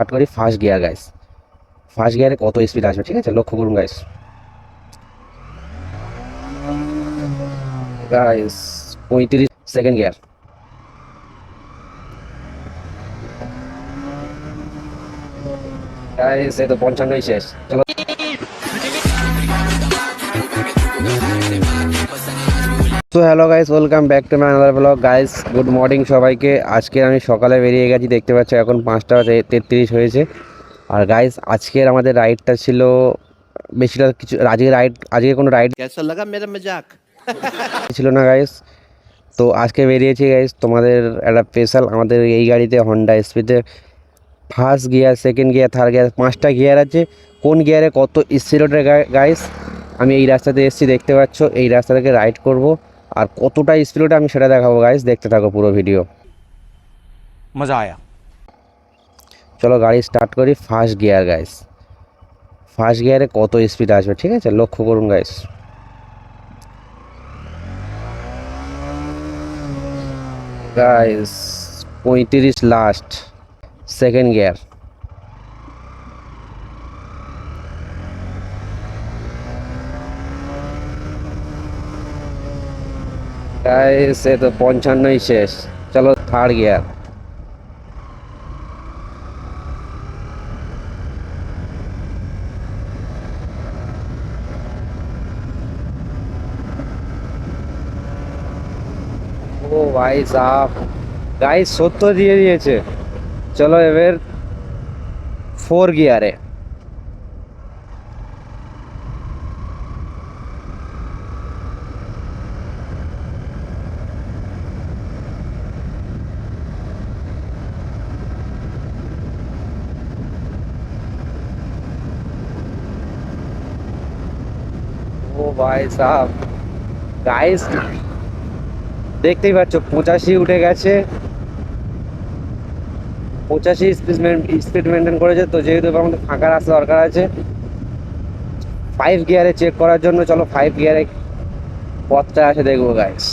Start করি first gear guys first গিয়ারে কত স্পিড আসবে, ঠিক আছে? লক্ষ্য করুন গাইস গাইস পঁয়ত্রিশ সেকেন্ড গিয়ার গাইস এই তো পঞ্চান্নই শেষ। চলো তো hello guys welcome back to my another blog guys good morning সবাইকে। আজকে আমি সকালে বেরিয়ে গেছি দেখতে পাচ্ছ এখন পাঁচটা তেত্রিশ হয়েছে। আর গাইস আজকের আমাদের রাইডটা ছিল বেশিরভাগ কিছু আজকে রাইড আজকে কোনো রাইড ছিল না গাইস তো আজকে বেরিয়েছি গাইস তোমাদের একটা স্পেশাল আমাদের এই গাড়িতে হন্ডা স্পিডে first gear second gear third gear পাঁচটা গিয়ার আছে। কোন গিয়ারে কত স্পিড ওঠে গাইস আমি এই রাস্তাতে এসেছি দেখতে পাচ্ছ এই রাস্তা থেকে রাইড করব। আর কতটা স্পিডে আমি সেটা দেখাবো গাইজ দেখতে থাকো পুরো ভিডিও মজা আয়া। চলো গাড়ি স্টার্ট করি ফার্স্ট গিয়ার গাইস ফার্স্ট গিয়ারে কত স্পিড আসবে ঠিক আছে? লক্ষ্য করুন গাইস গাইস পঁয়ত্রিশ লাস্ট সেকেন্ড গিয়ার গাইস এ পঞ্চান্নই শেষ। চলো থার্ড গিয়ার ও ভাই সাহ গাইস সত্তর দিয়ে দিয়েছে। চলো এবার ফোর গিয়ারে ও ভাই, সাহ। গাইস দেখতেই পাচ্ছ, পঁচাশি উঠে গেছে। পঁচাশি স্পিড স্পিড মেনটেন করেছে, তো যেহেতু আমাদের ফাঁকা রাস্তা দরকার আছে ফাইভ গিয়ারে চেক করার জন্য চলো ফাইভ গিয়ারে পথটা আছে, দেখব গাইস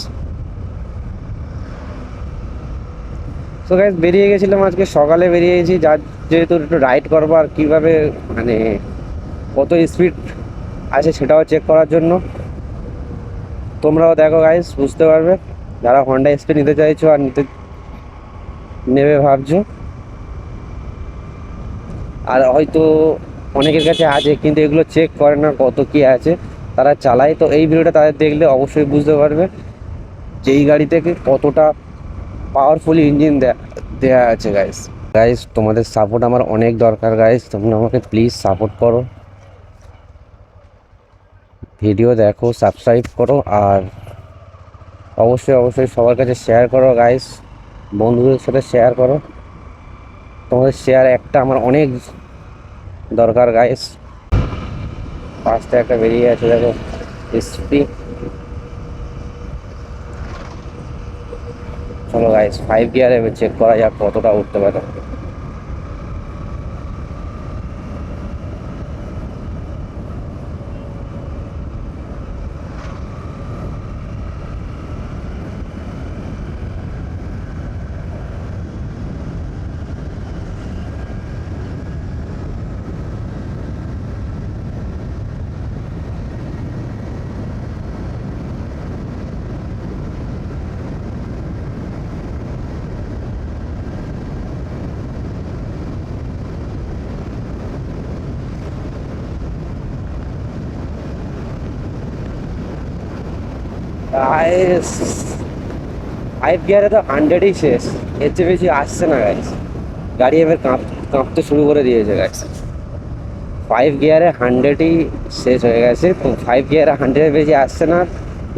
তো গাইস বেরিয়ে গেছিলাম আজকে, সকালে বেরিয়ে গেছি, যার যেহেতু একটু রাইড করব আর কীভাবে মানে কত স্পিড আছে সেটাও চেক করার জন্য। তোমরাও দেখো গাইস বুঝতে পারবে। যারা হন্ডা এসপি নিতে চাইছো আর নিতে নেবে ভাবছ। আর হয়তো অনেকের কাছে আছে, কিন্তু এগুলো চেক করে না কত কি আছে। তারা চালায়, তো এই ভিডিওটা তাদের দেখলে অবশ্যই বুঝতে পারবে যে এই গাড়ি থেকে কতটা পাওয়ারফুল ইঞ্জিন দেয়া আছে গাইস গাইস তোমাদের সাপোর্ট আমার অনেক দরকার গাইস তোমরা আমাকে প্লিজ সাপোর্ট করো। ভিডিও দেখো সাবস্ক্রাইব করো আর অবশ্যই অবশ্যই সবার কাছে শেয়ার করো গাইস বন্ধুদের সাথে শেয়ার করো। তোমাদের শেয়ার একটা আমার অনেক দরকার গাইস পাঁচটা একটা বেরিয়ে আছে দেখো এসপি চলো গাইস ফাইভ গিয়ারে চেক করা যাক কতটা উঠতে পারে। ফাইভ গিয়ারে তো হান্ড্রেডই শেষ। এর চেয়ে বেশি আসছে না গাইস গাড়ি এবার কাঁপ, কাঁপতে শুরু করে দিয়েছে গাইস ফাইভ গিয়ারে হান্ড্রেডই শেষ হয়ে গেছে। তো ফাইভ গিয়ারে হান্ড্রেডের বেশি আসছে না।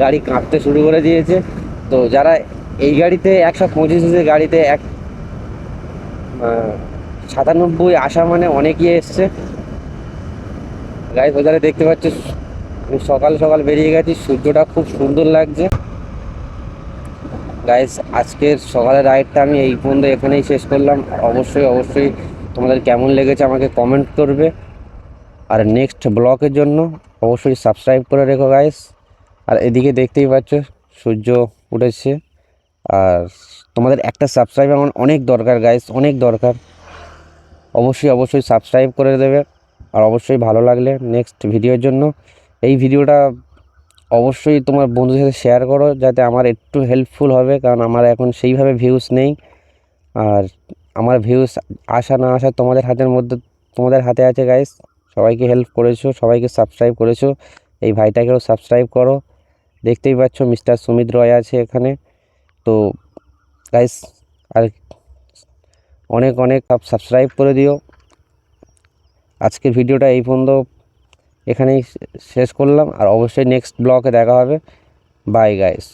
গাড়ি কাঁপতে শুরু করে দিয়েছে। তো যারা এই গাড়িতে একশো পঁচিশ গাড়িতে এক সাতানব্বই আসা মানে অনেকই এসছে। গাইস বাজারে দেখতে পাচ্ছ আমি সকাল সকাল বেরিয়ে গেছি, সূর্যটা খুব সুন্দর লাগছে। গাইস আজকের সকালের রাইডটা আমি এই পর্যন্ত এখানেই শেষ করলাম। অবশ্যই অবশ্যই তোমাদের কেমন লেগেছে আমাকে কমেন্ট করবে। আর নেক্সট ব্লকের জন্য অবশ্যই সাবস্ক্রাইব করে রেখো গাইস আর এদিকে দেখতেই পাচ্ছ, সূর্য উঠেছে। আর তোমাদের একটা সাবস্ক্রাইব আমার অনেক দরকার গাইস অনেক দরকার। অবশ্যই অবশ্যই সাবস্ক্রাইব করে দেবে। আর অবশ্যই ভালো লাগলে নেক্সট ভিডিওর জন্য এই ভিডিওটা অবশ্যই তোমার বন্ধুদের সাথে শেয়ার করো যাতে আমার একটু হেল্পফুল হবে, কারণ আমার এখন সেইভাবে ভিউজ নেই। আর আমার ভিউজ আসা না আসা তোমাদের হাতের মধ্যে, তোমাদের হাতে আছে গাইস সবাইকে হেল্প করেছ, সবাইকে সাবস্ক্রাইব করেছ। এই ভাইটাকেও সাবস্ক্রাইব করো। দেখতেই পাচ্ছ মিস্টার সুমিত রয় আছে এখানে। তো গাইস আর অনেক অনেক সাবস্ক্রাইব করে দিও। আজকের ভিডিওটা এই পর্যন্ত। এখানেই শেষ করলাম আর অবশ্যই নেক্সট ব্লকে দেখা হবে। Bye guys